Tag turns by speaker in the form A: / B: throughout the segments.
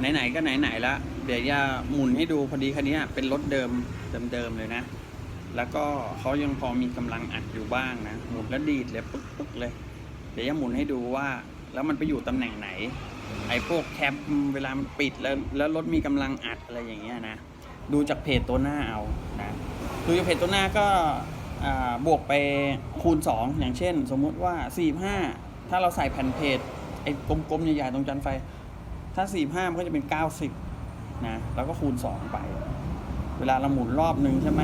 A: ไหนๆก็ไหนๆแล้วเดี๋ยวจะหมุนให้ดูพอดีคันนี้เป็นรถเดิมเดิมๆเลยนะ แล้วก็เขายังพอมีกำลังอัดอยู่บ้างนะ หมุนแล้วดีดเลยปึ๊กปึ๊กเลย เดี๋ยวจะหมุนให้ดูว่า แล้วมันไปอยู่ตำแหน่งไหน ไอ้พวกแคปเวลามันปิดแล้วแล้วรถมีกำลังอัดอะไรอย่างเงี้ยนะ ดูจากเพจตัวหน้าเอานะดูจากเพจตัวหน้าก็บวกไปคูณ 2 อย่างเช่น สมมุติว่า 45 ถ้าเราใส่แผ่นเพจไอ้กลมๆใหญ่ๆตรงจันไฟ ถ้า 45 มันก็จะเป็น 90 นะ แล้วก็คูณ 2 ไป เวลาเราหมุนรอบหนึ่งใช่ไหม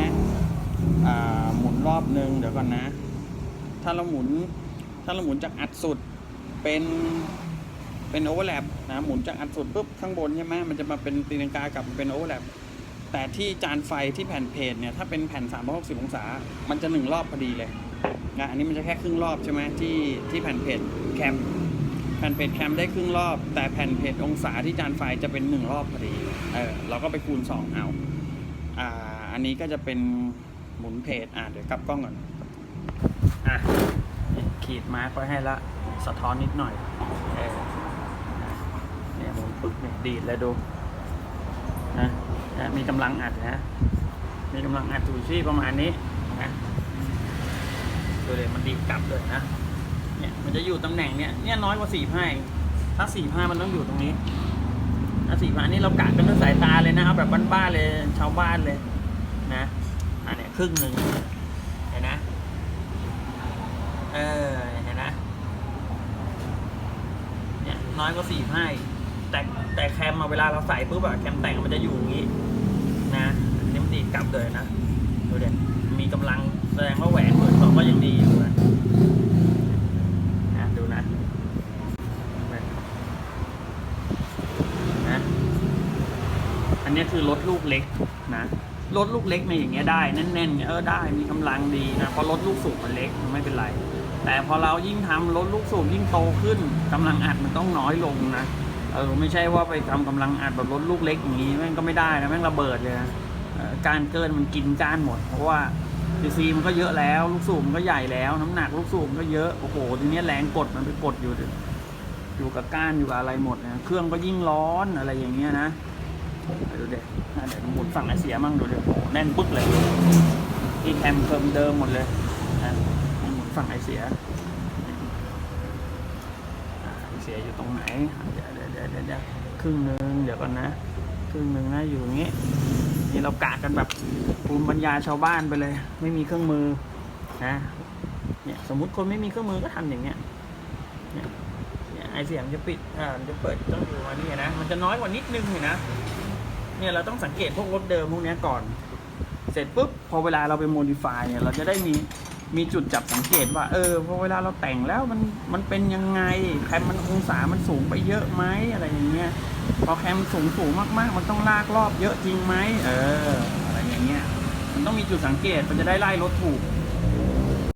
A: หมุนรอบหนึ่งเดี๋ยวก่อนนะ ถ้าเราหมุน ถ้าเราหมุนจากอัดสุด เป็น เป็นโอเวอร์แลปนะ หมุนจากอัดสุดปุ๊บข้างบนใช่ไหมมันจะมาเป็นตีลังกากลับเป็นโอเวอร์แลปแต่ที่จานไฟที่แผ่นเพจเนี่ย ถ้าเป็นแผ่น 360 องศา มันจะหนึ่งรอบพอดีเลยนะ อันนี้มันจะแค่ครึ่งรอบใช่ไหมที่ที่แผ่นเพจแคม แผ่นเพจแคมได้ครึ่งรอบ แต่แผ่นเพจองศาที่จานไฟจะเป็นหนึ่งรอบพอดีเออเราก็ไปคูณ2เอาอ่าอันนี้ก็จะเป็นหมุนเพจอ่าเดี๋ยวกลับกล้องก่อนอะขีดมาร์กไว้ให้ละสะท้อนนิดหน่อยเออเนี่ยหมุนปึ๊กเนี่ยดีดเลยดูนะนะมีกำลังอัดนะมีกำลังอัดอยู่ที่ประมาณนี้นะดูเลยมันดีดกลับเลยนะ เนี่ยมันจะอยู่ตำแหน่งเนี่ยเนี่ยน้อยกว่าสี่ห้าถ้าสี่ห้ามันต้องอยู่ตรงนี้ถ้าสี่ห้านี่เรากะกันด้วยสายตาเลยนะเอาแบบบ้านๆเลยชาวบ้านเลยนะอันเนี้ยครึ่งหนึ่งเห็นนะเออเห็นนะเนี่ยน้อยกว่าสี่ห้าแต่แต่แคมมาเวลาเราใส่ปุ๊บอะแคมแต่งมันจะอยู่อย่างนี้นะอันนี้มันดีดกลับเลยนะดูเด็มีกำลังแสดงว่าแหวนหมื่นสองก็ยังดีอยู่นะนะดูนะนะ อันนี้คือรถลูกเล็กนะรถลูกเล็กในอย่างเงี้ยได้แน่นๆเนี่ยเออได้มีกำลังดีนะเพราะรถลูกสูบมันเล็กไม่เป็นไร แต่พอเรายิ่งทำรถลูกสูบยิ่งโตขึ้นกำลังอัดมันต้องน้อยลงนะเออไม่ใช่ว่าไปทำกำลังอัดแบบรถลูกเล็กอย่างนี้แม่งก็ไม่ได้นะแม่งระเบิดเลยนะการเกินมันกินก้านหมด เพราะว่าซีซีมันก็เยอะแล้วลูกสูบมันก็ใหญ่แล้วน้ำหนักลูกสูบมันก็เยอะโอ้โหทีนี้แรงกดมันไปกดอยู่อยู่กับก้านอยู่กับอะไรหมดนะเครื่องก็ยิ่งร้อนอะไรอย่างเงี้ยนะ ดูเด็กเดี๋ยวหมุนฝั่งไอเสียมั่งดูเด็กโอ้โหแน่นปึ๊กเลยที่แคมเพิ่มเดิมหมดเลยนะหมุนฝั่งไอเสียอาไอเสียอยู่ตรงไหนเดี๋ยวเดี๋ยวเดี๋ยวเดี๋ยวครึ่งหนึ่งเดี๋ยวก่อนนะครึ่งหนึ่งนะอยู่อย่างงี้นี่เรากะกันแบบภูมิปัญญาชาวบ้านไปเลย ไม่มีเครื่องมือนะเนี่ยสมมุติคนไม่มีเครื่องมือก็ทำอย่างเงี้ยเนี่ยเนี่ยไอเสียงจะปิดอ่ามันจะเปิดต้องอยู่มานี่นะมันจะน้อยกว่านิดนึงอยู่นะ เนี่ยเราต้องสังเกตพวกรถเดิมพวกนี้ก่อน เสร็จปุ๊บพอเวลาเราไปโมดิฟายเนี่ยเราจะได้มีมีจุดจับสังเกตว่า เออพอเวลาเราแต่งแล้วมันมันเป็นยังไงแคมมันองศามันสูงไปเยอะไหมอะไรอย่างเงี้ยพอแคมสูงสูงมากๆ มันต้องลากรอบเยอะจริงไหมเออ อะไรอย่างเงี้ยมันต้องมีจุดสังเกตมันจะได้ไล่รถถูก